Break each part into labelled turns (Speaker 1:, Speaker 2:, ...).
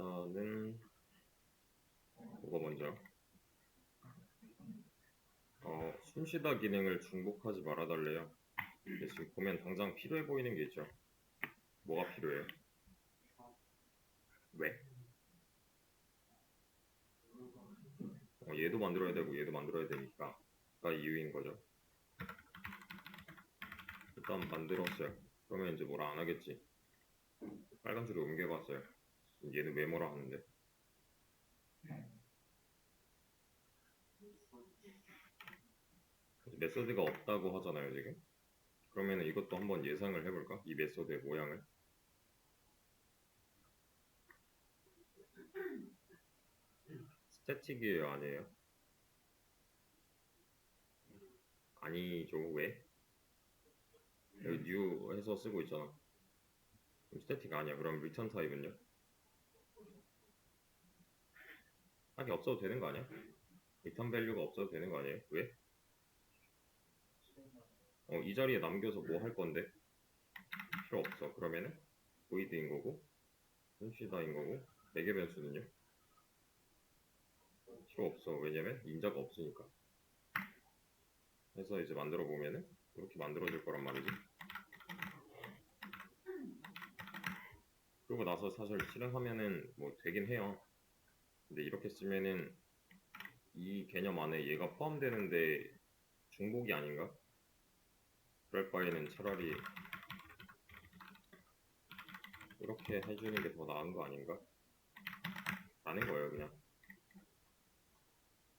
Speaker 1: 일단은 그거 먼저 어, 숨쉬다 기능을 중복하지 말아달래요. 지금 보면 당장 필요해 보이는 게 있죠. 뭐가 필요해요? 왜? 어, 얘도 만들어야 되고 얘도 만들어야 되니까 가 이유인 거죠. 일단 만들었어요. 그러면 이제 뭐라 안 하겠지. 빨간 줄을 옮겨봤어요. 얘는 왜 뭐라 하는데? 메소드가 없다고 하잖아요, 지금. 그러면 이것도 한번 예상을 해볼까? 이 메소드의 모양을. 스태틱이에요, 아니에요? 아니죠, 왜? 여기 new 해서 쓰고 있잖아. 스태틱 아니야. 그럼 리턴 타입은요? 하기 없어도 되는 거 아니야? 리턴 밸류가 없어도 되는 거 아니에요? 왜? 어, 이 자리에 남겨서 뭐 할 건데? 필요 없어. 그러면은 void인 거고, 순시다인 거고, 매개 변수는요? 필요 없어. 왜냐면 인자가 없으니까. 해서 이제 만들어 보면은 이렇게 만들어질 거란 말이지. 그러고 나서 사실 실행하면은 뭐 되긴 해요. 근데 이렇게 쓰면은 이 개념 안에 얘가 포함되는데 중복이 아닌가? 그럴 바에는 차라리 이렇게 해주는 게 더 나은 거 아닌가? 라는 거예요, 그냥.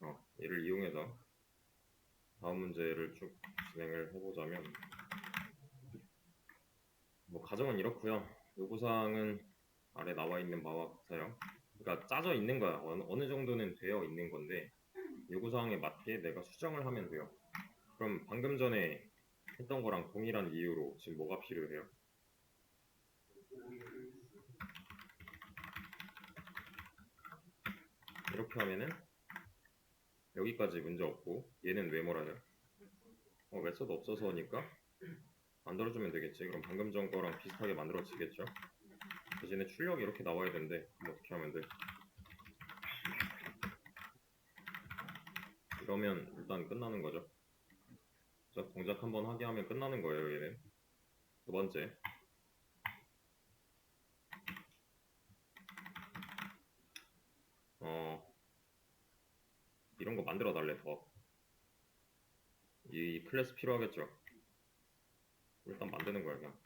Speaker 1: 어, 얘를 이용해서 다음 문제를 쭉 진행을 해보자면 뭐 가정은 이렇고요. 요구사항은 아래 나와 있는 바와 같아요. 그러니까 짜져 있는 거야. 어느, 어느 정도는 되어 있는 건데 요구 사항에 맞게 내가 수정을 하면 돼요. 그럼 방금 전에 했던 거랑 동일한 이유로 지금 뭐가 필요해요? 이렇게 하면은 여기까지 문제 없고 얘는 왜 뭐라요? 어, 메서드 없어서니까 만들어주면 되겠지. 그럼 방금 전 거랑 비슷하게 만들어지겠죠. 대신에 출력이 이렇게 나와야 되는데 그럼 어떻게 하면 돼? 이러면 일단 끝나는 거죠. 자, 동작 한번 하게 하면 끝나는 거예요, 얘는. 두 번째. 어, 이런 거 만들어 달래, 더. 이 클래스 필요하겠죠? 일단 만드는 거야, 그냥.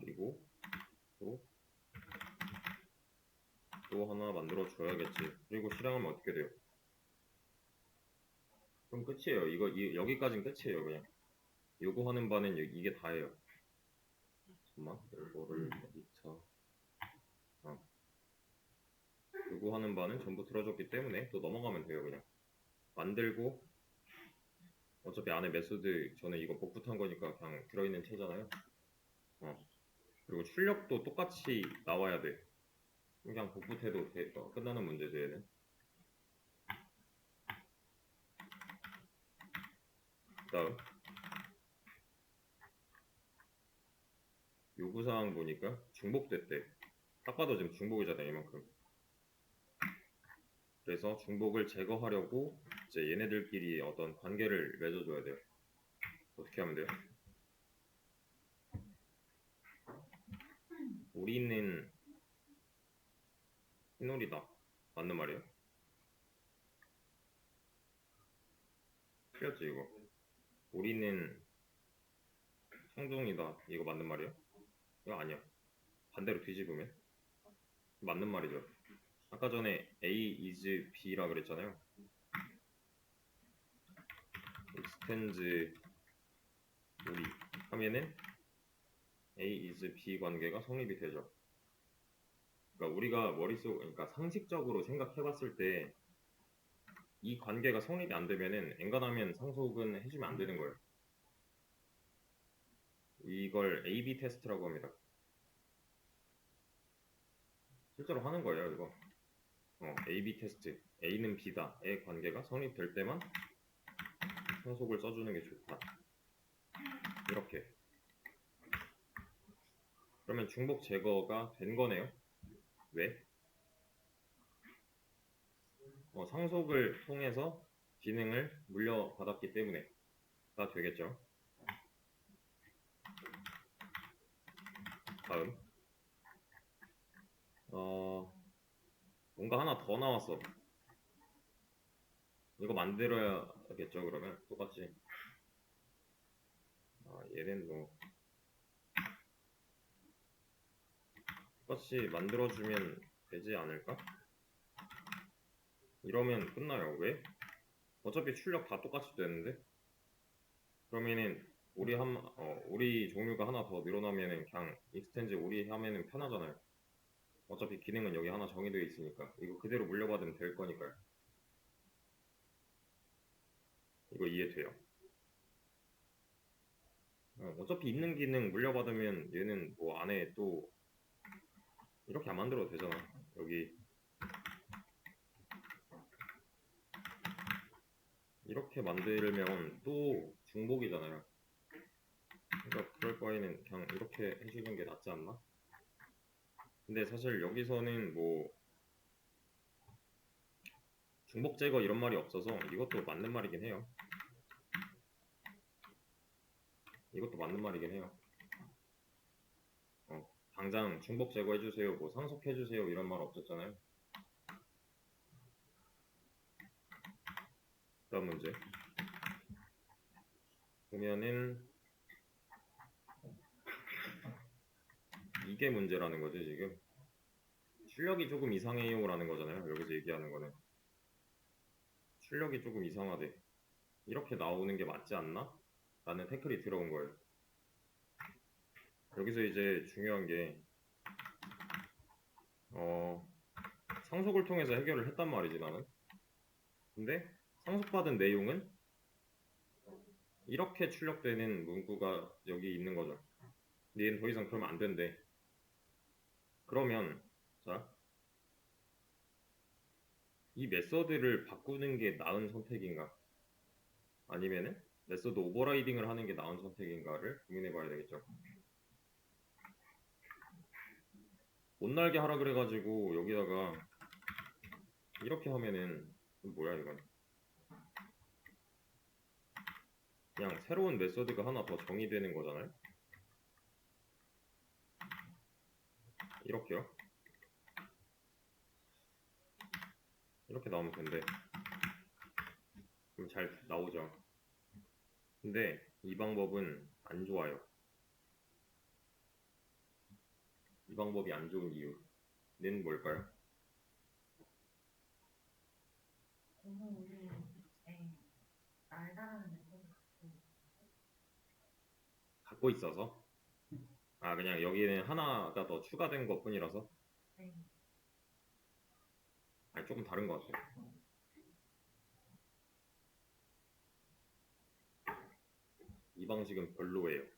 Speaker 1: 그리고 또, 또 하나 만들어 줘야겠지. 그리고 실행하면 어떻게 돼요? 그럼 끝이에요. 이거 이, 여기까지는 끝이에요, 그냥. 요구하는 바는 여- 이게 다예요. 잠깐만, 이거를 2차. 어. 요구하는 바는 전부 들어줬기 때문에 또 넘어가면 돼요, 그냥. 만들고 어차피 안에 메소드 저는 이거 복붙한 거니까 그냥 들어있는 채잖아요. 어. 그리고 출력도 똑같이 나와야 돼. 그냥 복붙해도 돼, 어, 끝나는 문제죠, 얘는. 다음 요구사항 보니까 중복됐대 딱 봐도 지금 중복이잖아요 이만큼 그래서 중복을 제거하려고 이제 얘네들끼리 어떤 관계를 맺어줘야 돼요 어떻게 하면 돼요? 우리는 흰놀이다 맞는 말이에요? 틀렸지 이거 우리는 청중이다. 이거 맞는 말이야? 이거 아니야. 반대로 뒤집으면 맞는 말이죠. 아까 전에 A is B라 그랬잖아요. extends 우리 하면은 A is B 관계가 성립이 되죠. 그러니까 우리가 머릿속, 그러니까 상식적으로 생각해봤을 때 이 관계가 성립이 안 되면은 엔간하면 상속은 해주면 안 되는 거예요. 이걸 A/B 테스트라고 합니다. 실제로 하는 거예요, 이거. 어, A/B 테스트. A는 B다의 관계가 성립될 때만 상속을 써주는 게 좋다. 이렇게. 그러면 중복 제거가 된 거네요. 왜? 어, 상속을 통해서 기능을 물려받았기 때문에가 되겠죠. 다음. 어, 뭔가 하나 더 나왔어. 이거 만들어야겠죠, 그러면? 똑같이. 아, 얘는 뭐. 똑같이 만들어주면 되지 않을까? 이러면 끝나요. 왜? 어차피 출력 다 똑같이 되는데? 그러면은, 우리 한, 어, 우리 종류가 하나 더 늘어나면은 그냥 익스텐즈 우리 하면은 편하잖아요. 어차피 기능은 여기 하나 정의되어 있으니까. 이거 그대로 물려받으면 될 거니까요. 이거 이해돼요? 어, 어차피 있는 기능 물려받으면 얘는 뭐 안에 또 이렇게 안 만들어도 되잖아. 여기 이렇게 만들면 또 중복이잖아요. 그러니까 그럴 바에는 그냥 이렇게 해주는 게 낫지 않나? 근데 사실 여기서는 뭐 중복 제거 이런 말이 없어서 이것도 맞는 말이긴 해요. 이것도 맞는 말이긴 해요. 어, 당장 중복 제거해주세요, 뭐 상속해주세요 이런 말 없었잖아요. 다음 문제. 보면은 이게 문제라는 거지 지금. 출력이 조금 이상해요라는 거잖아요. 여기서 얘기하는 거는. 출력이 조금 이상하대. 이렇게 나오는 게 맞지 않나? 라는 태클이 들어온 거예요. 여기서 이제 중요한 게, 어, 상속을 통해서 해결을 했단 말이지, 나는. 근데, 상속받은 내용은 이렇게 출력되는 문구가 여기 있는 거죠. 얘는 더 이상 그러면 안 된대. 그러면, 자, 이 메서드를 바꾸는 게 나은 선택인가? 아니면은 메서드 오버라이딩을 하는 게 나은 선택인가를 고민해 봐야 되겠죠. 못 날게 하라 그래가지고 여기다가 이렇게 하면은 뭐야 이건 그냥 새로운 메서드가 하나 더 정의되는 거잖아요. 이렇게요. 이렇게 나오면 된대. 그럼 잘 나오죠. 근데 이 방법은 안 좋아요. 이 방법이 안 좋은 이유는 뭘까요? 갖고 있어서 아 그냥 여기는 하나가 더 추가된 것 뿐이라서
Speaker 2: 네.
Speaker 1: 아니 조금 다른 것 같아요. 이 방식은 별로예요.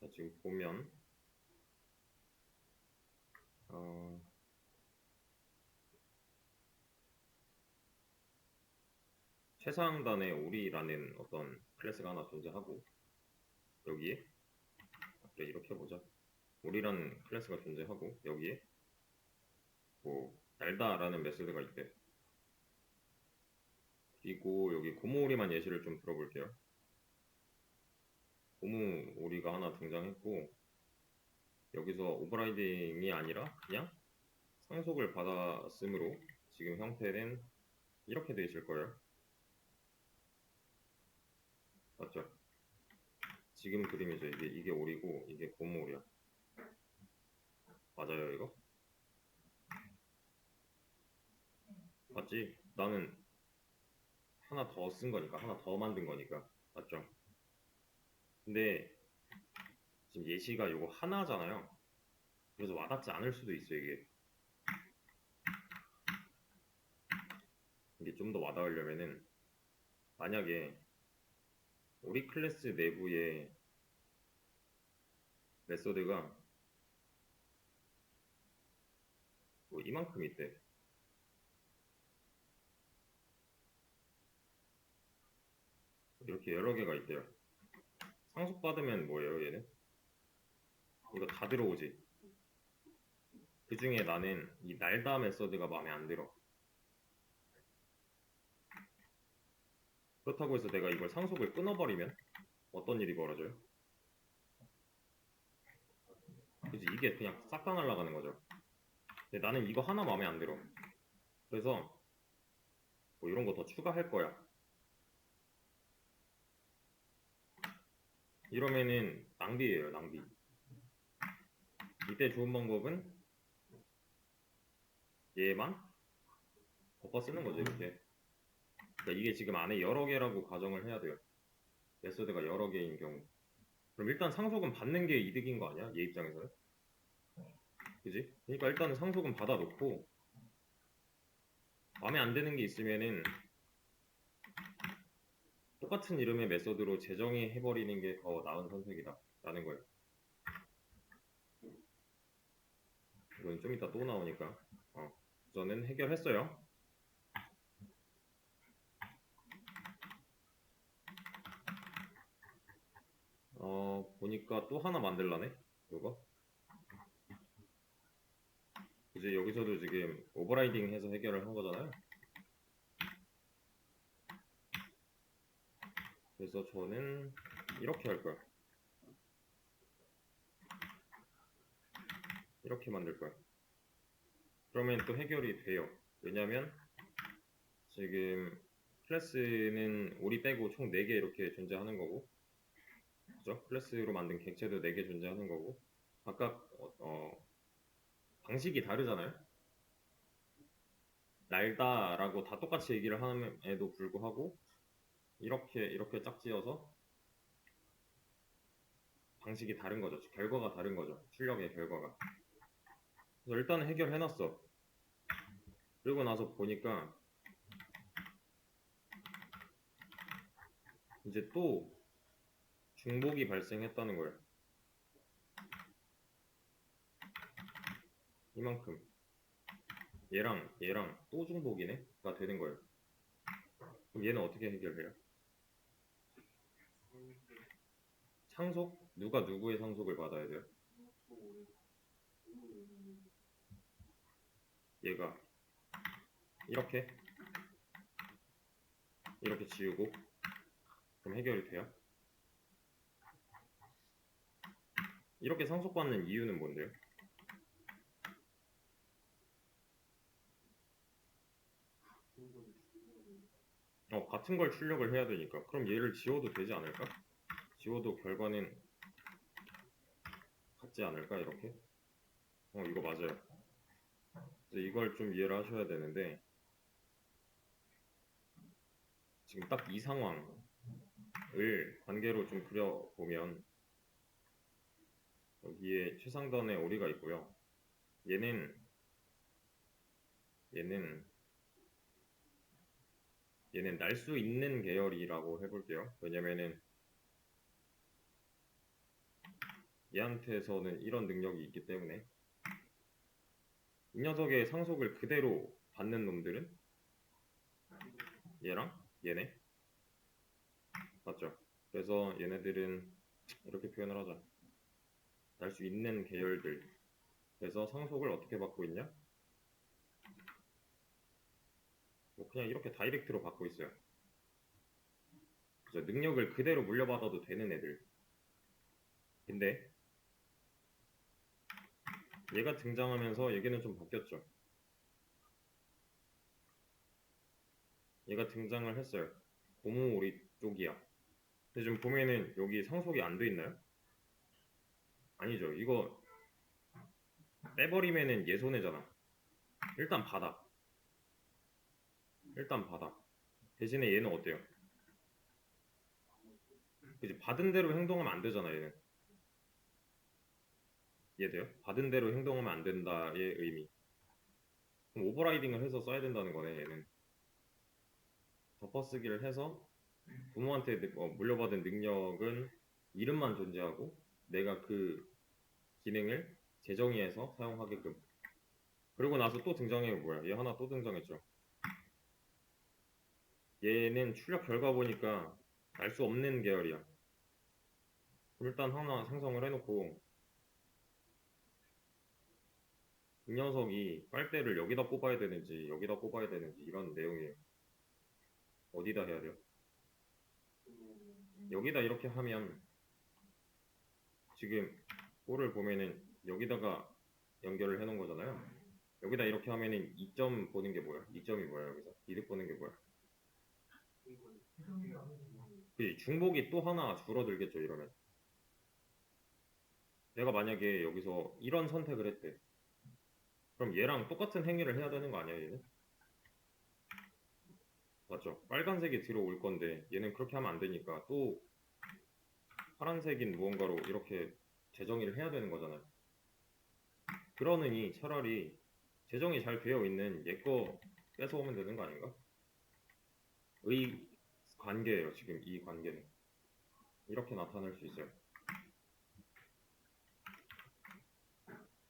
Speaker 1: 자, 지금 보면 어, 최상단에 우리라는 어떤 클래스가 하나 존재하고 여기에 그래 이렇게 보자. 우리라는 클래스가 존재하고 여기에 뭐 날다라는 메소드가 있대. 그리고 여기 고무오리만 예시를 좀 들어볼게요 고무 오리가 하나 등장했고 여기서 오버라이딩이 아니라 그냥 상속을 받았으므로 지금 형태는 이렇게 돼 있을 거예요 맞죠? 지금 그림이죠. 이게 이게 오리고 이게 고무 오리야. 맞아요, 이거? 맞지? 나는 하나 더 쓴 거니까, 하나 더 만든 거니까, 맞죠? 근데 지금 예시가 이거 하나잖아요. 그래서 와닿지 않을 수도 있어 이게. 이게 좀 더 와닿으려면은 만약에 우리 클래스 내부에 메소드가 뭐 이만큼 있대. 이렇게 여러 개가 있대요. 상속 받으면 뭐예요, 얘는? 이거 다 들어오지. 그 중에 나는 이 날다 메서드가 마음에 안 들어. 그렇다고 해서 내가 이걸 상속을 끊어버리면 어떤 일이 벌어져요? 그지 이게 그냥 싹 다 날아가는 거죠. 근데 나는 이거 하나 마음에 안 들어. 그래서 뭐 이런 거 더 추가할 거야. 이러면은 낭비예요, 낭비. 이때 좋은 방법은 얘만 덮어 쓰는 거죠, 이렇게. 그러니까 이게 지금 안에 여러 개라고 가정을 해야 돼요. 메소드가 여러 개인 경우. 그럼 일단 상속은 받는 게 이득인 거 아니야? 얘 입장에서는? 그지? 그러니까 일단은 상속은 받아놓고 마음에 안 드는 게 있으면은 똑같은 이름의 메소드로 재정의 해버리는 게 더 나은 선택이다 라는 거예요. 이건 좀 이따 또 나오니까 어, 저는 해결했어요. 어 보니까 또 하나 만들라네 이거 이제 여기서도 지금 오버라이딩 해서 해결을 한 거잖아요 그래서 저는 이렇게 할 거야. 이렇게 만들 거야. 그러면 또 해결이 돼요. 왜냐면 지금 클래스는 우리 빼고 총 4개 이렇게 존재하는 거고 그죠? 클래스로 만든 객체도 4개 존재하는 거고 각각 어, 어, 방식이 다르잖아요? 날다라고 다 똑같이 얘기를 함에도 불구하고 이렇게 이렇게 짝지어서 방식이 다른 거죠 결과가 다른 거죠 출력의 결과가 그래서 일단은 해결해놨어 그리고 나서 보니까 이제 또 중복이 발생했다는 거예요. 이만큼 얘랑 얘랑 또 중복이네가 되는 거예요. 그럼 얘는 어떻게 해결해요? 상속? 누가 누구의 상속을 받아야 돼요? 얘가 이렇게 이렇게 지우고 그럼 해결이 돼요? 이렇게 상속받는 이유는 뭔데요? 어, 같은 걸 출력을 해야 되니까. 그럼 얘를 지워도 되지 않을까? 지워도 결과는 같지 않을까, 이렇게? 어, 이거 맞아요. 그래서 이걸 좀 이해를 하셔야 되는데, 지금 딱 이 상황을 관계로 좀 그려보면, 여기에 최상단에 오리가 있고요. 얘는 얘는 얘는 날 수 있는 계열이라고 해볼게요. 왜냐면은 얘한테서는 이런 능력이 있기 때문에 이 녀석의 상속을 그대로 받는 놈들은 얘랑 얘네 맞죠? 그래서 얘네들은 이렇게 표현을 하자. 날 수 있는 계열들. 그래서 상속을 어떻게 받고 있냐? 뭐 그냥 이렇게 다이렉트로 받고 있어요. 그죠? 능력을 그대로 물려받아도 되는 애들. 근데 얘가 등장하면서 얘기는 좀 바뀌었죠. 얘가 등장을 했어요. 고무오리 쪽이야. 근데 지금 보면은 여기 상속이 안 돼 있나요? 아니죠. 이거 빼버리면은 얘 손해잖아. 일단 받아. 일단 받아. 대신에 얘는 어때요? 그지 받은 대로 행동하면 안 되잖아 얘는. 얘도요? 받은 대로 행동하면 안 된다의 의미. 그럼 오버라이딩을 해서 써야 된다는 거네 얘는. 덮어쓰기를 해서 부모한테 느- 어, 물려받은 능력은 이름만 존재하고 내가 그 기능을 재정의해서 사용하게끔. 그리고 나서 또 등장해 뭐야? 얘 하나 또 등장했죠. 얘는 출력 결과 보니까 알 수 없는 계열이야. 일단 하나 생성을 해놓고 이 녀석이 빨대를 여기다 꼽아야 되는지 여기다 꼽아야 되는지 이런 내용이에요. 어디다 해야 돼요? 여기다 이렇게 하면 지금 볼을 보면은 여기다가 연결을 해놓은 거잖아요. 여기다 이렇게 하면은 2점 보는 게 뭐야? 2점이 뭐야 여기서? 이득 보는 게 뭐야? 그지 중복이 또 하나 줄어들겠죠 이러면 내가 만약에 여기서 이런 선택을 했대 그럼 얘랑 똑같은 행위를 해야 되는 거 아니야 얘는? 맞죠? 빨간색이 들어올 건데 얘는 그렇게 하면 안 되니까 또 파란색인 무언가로 이렇게 재정의를 해야 되는 거잖아요 그러느니 차라리 재정이 잘 되어 있는 얘 거 뺏어오면 되는 거 아닌가? 의 관계예요 지금 이 관계는 이렇게 나타낼 수 있어요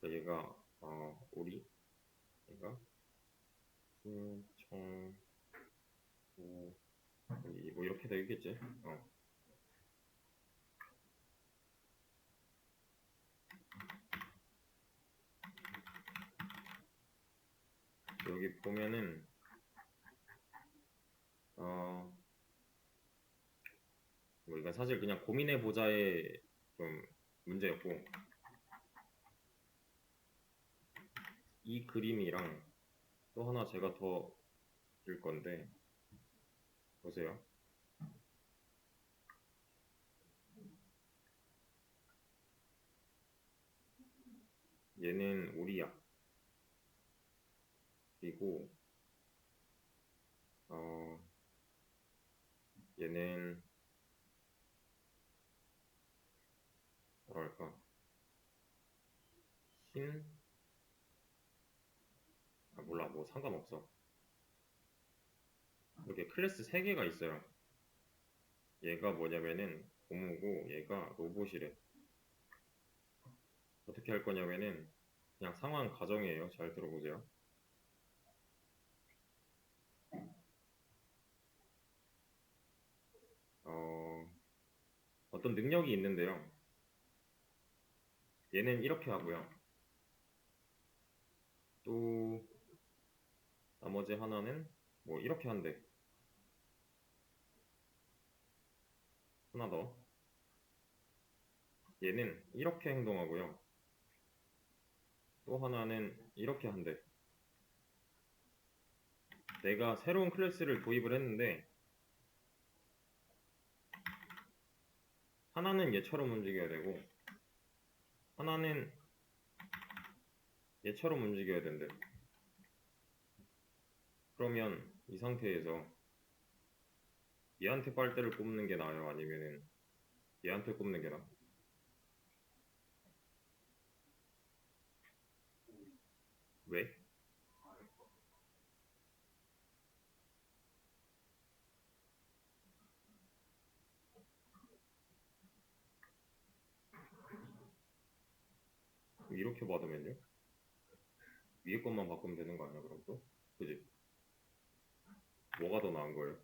Speaker 1: 그러니까 얘가 어 오리? 얘가? 신청 뭐 이렇게 되겠지? 어. 여기 보면은 어 뭐 이건 사실 그냥 고민해 보자의 좀 문제였고 이 그림이랑 또 하나 제가 더 줄 건데 보세요. 얘는 오리야. 그리고 어 얘는 뭐랄까 흰? 뭐 상관없어. 이렇게 클래스 3개가 있어요. 얘가 뭐냐면은 고무고 얘가 로봇이래. 어떻게 할 거냐면은 그냥 상황 가정이에요. 잘 들어보세요. 어, 어떤 능력이 있는데요. 얘는 이렇게 하고요. 또 나머지 하나는 뭐 이렇게 한대. 하나 더. 얘는 이렇게 행동하고요. 또 하나는 이렇게 한대. 내가 새로운 클래스를 도입을 했는데 하나는 얘처럼 움직여야 되고 하나는 얘처럼 움직여야 된대. 그러면 이 상태에서 얘한테 빨대를 꼽는 게 나아요? 아니면은 얘한테 꼽는 게 나아? 왜? 이렇게 받으면요? 위에 것만 바꾸면 되는 거 아니야 그럼 또? 그지? 뭐가 더 나은 거예요?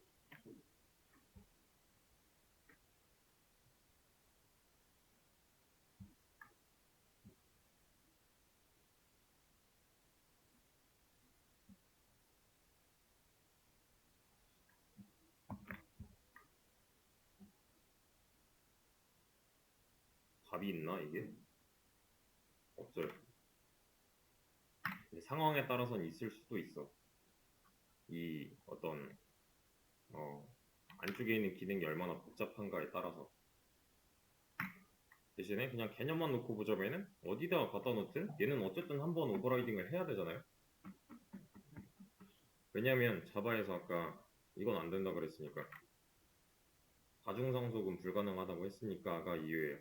Speaker 1: 답이 있나 이게? 없어요. 상황에 따라서는 있을 수도 있어. 이 어떤 어, 안쪽에 있는 기능이 얼마나 복잡한가에 따라서 대신에 그냥 개념만 놓고 보자면은 어디다 갖다 놓든 얘는 어쨌든 한번 오버라이딩을 해야 되잖아요. 왜냐면 자바에서 아까 이건 안 된다 그랬으니까 다중상속은 불가능하다고 했으니까가 이유예요.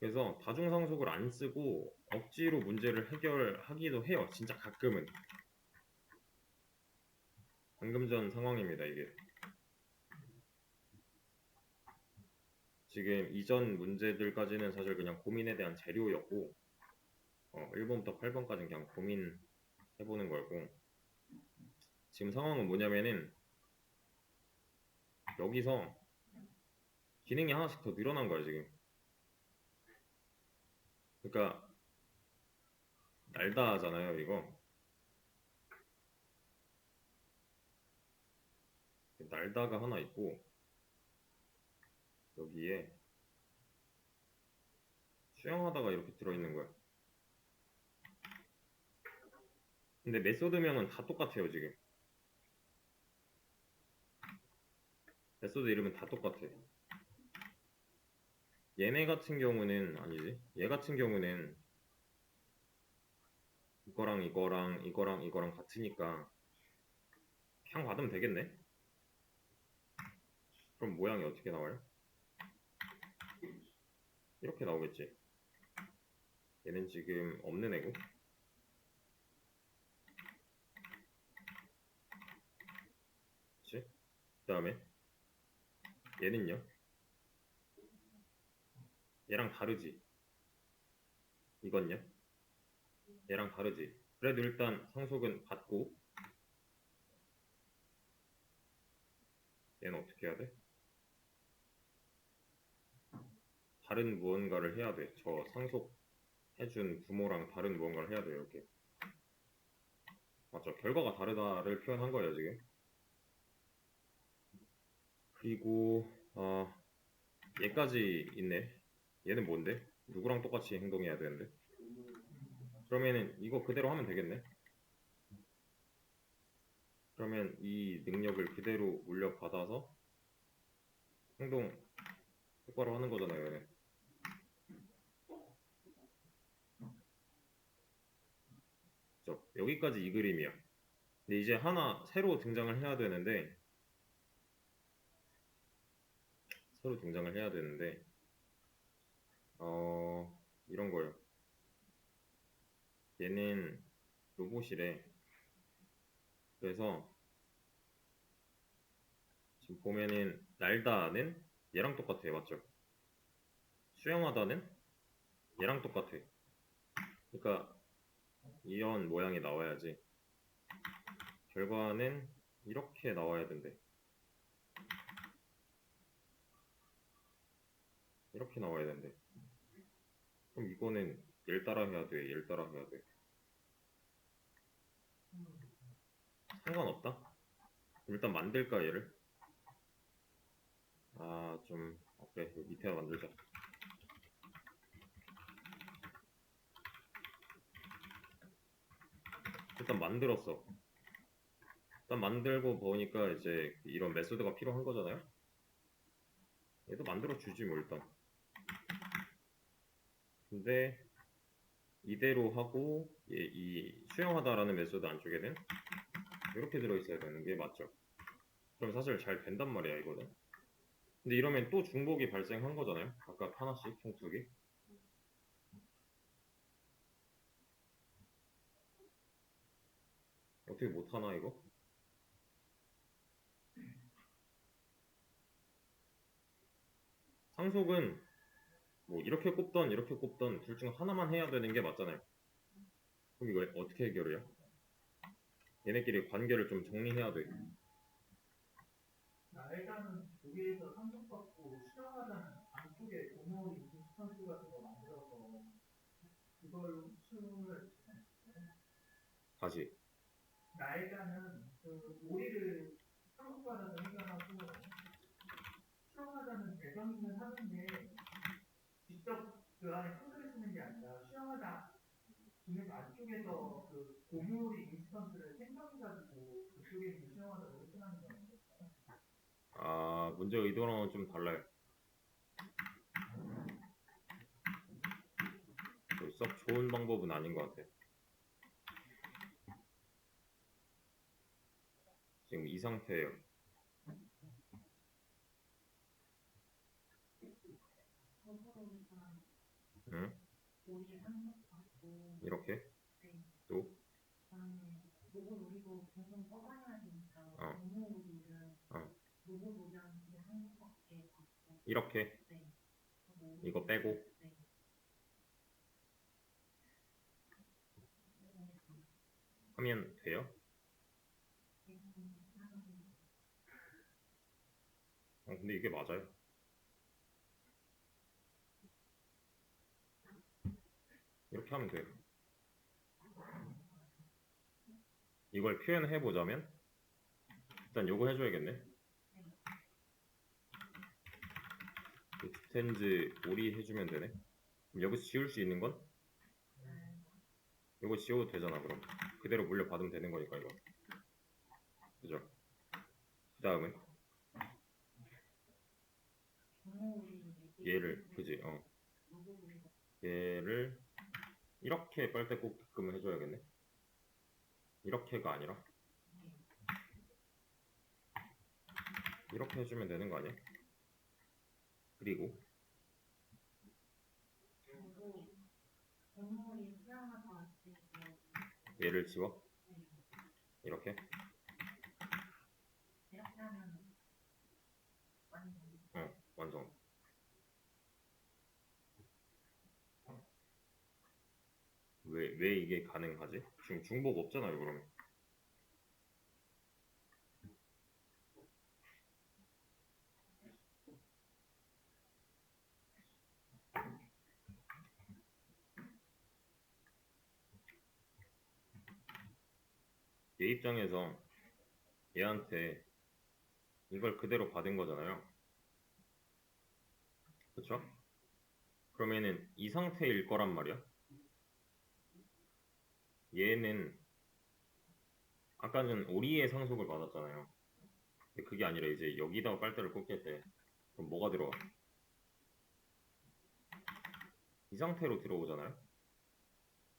Speaker 1: 그래서 다중상속을 안 쓰고 억지로 문제를 해결하기도 해요. 진짜 가끔은. 방금 전 상황입니다, 이게. 지금 이전 문제들까지는 사실 그냥 고민에 대한 재료였고, 어, 1번부터 8번까지는 그냥 고민해보는 거였고, 지금 상황은 뭐냐면은, 여기서 기능이 하나씩 더 늘어난 거야 지금. 그러니까 날다잖아요 이거. 날다가 하나 있고 여기에 수영하다가 이렇게 들어있는 거야. 근데 메소드명은 다 똑같아요 지금. 메소드 이름은 다 똑같아. 얘네 같은 경우는 아니지. 얘 같은 경우는 이거랑 이거랑 이거랑 이거랑 같으니까 그냥 받으면 되겠네. 그럼 모양이 어떻게 나와요? 이렇게 나오겠지. 얘는 지금 없는 애고. 그치? 그 다음에 얘는요? 얘랑 다르지? 이건요? 얘랑 다르지? 그래도 일단 상속은 받고 얘는 어떻게 해야 돼? 다른 무언가를 해야 돼. 저 상속해준 부모랑 다른 무언가를 해야 돼. 이렇게. 맞죠? 결과가 다르다를 표현한 거예요, 지금. 그리고, 아, 얘까지 있네. 얘는 뭔데? 누구랑 똑같이 행동해야 되는데? 그러면은 이거 그대로 하면 되겠네. 그러면 이 능력을 그대로 물려받아서 행동 똑바로 하는 거잖아요. 얘는. 여기까지 이 그림이야. 근데 이제 하나 새로 등장을 해야 되는데 새로 등장을 해야 되는데 어 이런 거요. 얘는 로봇이래. 그래서 지금 보면은 날다는 얘랑 똑같아요, 맞죠? 수영하다는 얘랑 똑같아. 그러니까 이런 모양이 나와야지. 결과는 이렇게 나와야 된대. 이렇게 나와야 된대. 그럼 이거는 얘를 따라 해야 돼, 얘를 따라 해야 돼. 상관없다? 일단 만들까 얘를? 아, 좀, 여기 밑에 만들자. 일단 만들었어. 일단 만들고 보니까 이제 이런 메소드가 필요한 거잖아요? 얘도 만들어 주지 뭐 일단. 근데 이대로 하고 얘- 이 수영하다라는 메소드 안쪽에는 이렇게 들어있어야 되는 게 맞죠? 그럼 사실 잘 된단 말이야 이거는. 근데 이러면 또 중복이 발생한 거잖아요? 각각 하나씩 총 두 개. 어떻게 못하나 이거? 상속은 뭐 이렇게 꼽던 이렇게 꼽던 둘 중 하나만 해야 되는 게 맞잖아요. 그럼 이거 어떻게 해결해요? 얘네끼리 관계를 좀 정리해야 돼.
Speaker 3: 날다는 독일에서 상속받고 수영하다는 안쪽에 고무 인스턴트 같은 거 만들어서 그걸로 춤을
Speaker 1: 다시.
Speaker 3: 날다는 그 오리를 상속받아서 해결하고 수영하다는 배경임을 하는데 직접 그 안에 한글을 쓰는 게 아니라 수영하다 기능 안쪽에서 그 고무오리 인스턴트를 생성해가지고 그쪽에 있는 수영하다를 쓰는 거예요.
Speaker 1: 아 문제 의도랑은 좀 달라요. 그썩 좋은 방법은 아닌 것 같아. 지금 이 상태예요.
Speaker 2: 거꾸로니까
Speaker 1: 응? 이렇게
Speaker 2: 네.
Speaker 1: 또 어. 어. 이렇게 이거 빼고
Speaker 2: 네.
Speaker 1: 하면 돼요? 근데 이게 맞아요. 이렇게 하면 돼요. 이걸 표현해 보자면 일단 요거 해줘야겠네. 익스텐즈 오리 해주면 되네. 그럼 여기서 지울 수 있는 건 요거 지워도 되잖아. 그럼 그대로 물려받으면 되는 거니까 이거. 그죠? 그 다음에 얘를 그지? 어. 얘를 이렇게 빨대 꽂게끔 해줘야겠네. 이렇게가 아니라 이렇게 해주면 되는 거 아니야? 그리고 얘를 지워 이렇게
Speaker 2: 하면 완전
Speaker 1: 어 완전 왜 왜 이게 가능하지? 지금 중복 없잖아요 그러면 얘 입장에서 얘한테 이걸 그대로 받은 거잖아요. 그쵸? 그러면은 이 상태일 거란 말이야. 얘는 아까는 오리의 상속을 받았잖아요. 근데 그게 아니라 이제 여기다가 빨대를 꽂게 때 그럼 뭐가 들어와? 이 상태로 들어오잖아요.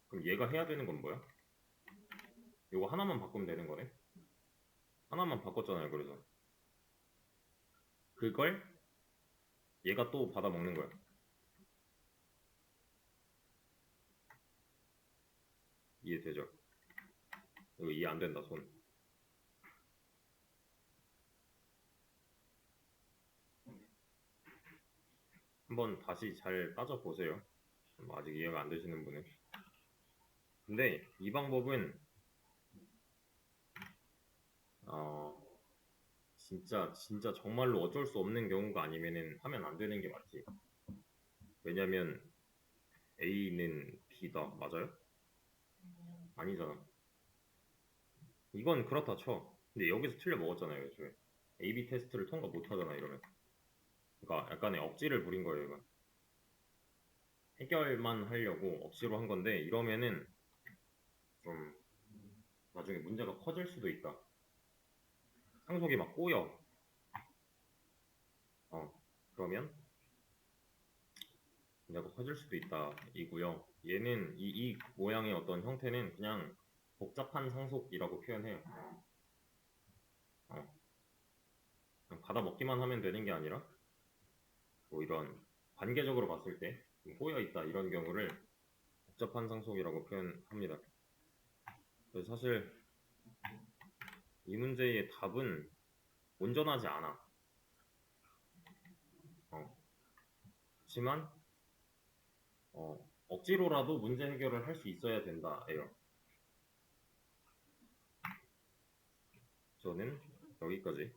Speaker 1: 그럼 얘가 해야 되는 건 뭐야? 이거 하나만 바꾸면 되는 거네. 하나만 바꿨잖아요. 그래서 그걸 얘가 또 받아 먹는 거야. 이해되죠? 이거 이해 안 된다 손. 한번 다시 잘 따져 보세요. 아직 이해가 안 되시는 분은. 근데 이 방법은 어 진짜 진짜 정말로 어쩔 수 없는 경우가 아니면은 하면 안 되는 게 맞지. 왜냐면 A는 B다 맞아요? 아니잖아. 이건 그렇다 쳐. 근데 여기서 틀려 먹었잖아요, 애초에. A/B 테스트를 통과 못 하잖아, 이러면. 그러니까 약간의 억지를 부린 거예요, 이건. 해결만 하려고 억지로 한 건데, 이러면은 좀 나중에 문제가 커질 수도 있다. 상속이 막 꼬여. 어, 그러면 문제가 커질 수도 있다. 이고요. 얘는 이, 이 모양의 어떤 형태는 그냥 복잡한 상속이라고 표현해요. 어. 받아 먹기만 하면 되는 게 아니라 뭐 이런 관계적으로 봤을 때좀 꼬여 있다 이런 경우를 복잡한 상속이라고 표현합니다. 그래서 사실 이 문제의 답은 온전하지 않아. 어. 그렇지만 어, 억지로라도 문제 해결을 할 수 있어야 된다예요. 저는 여기까지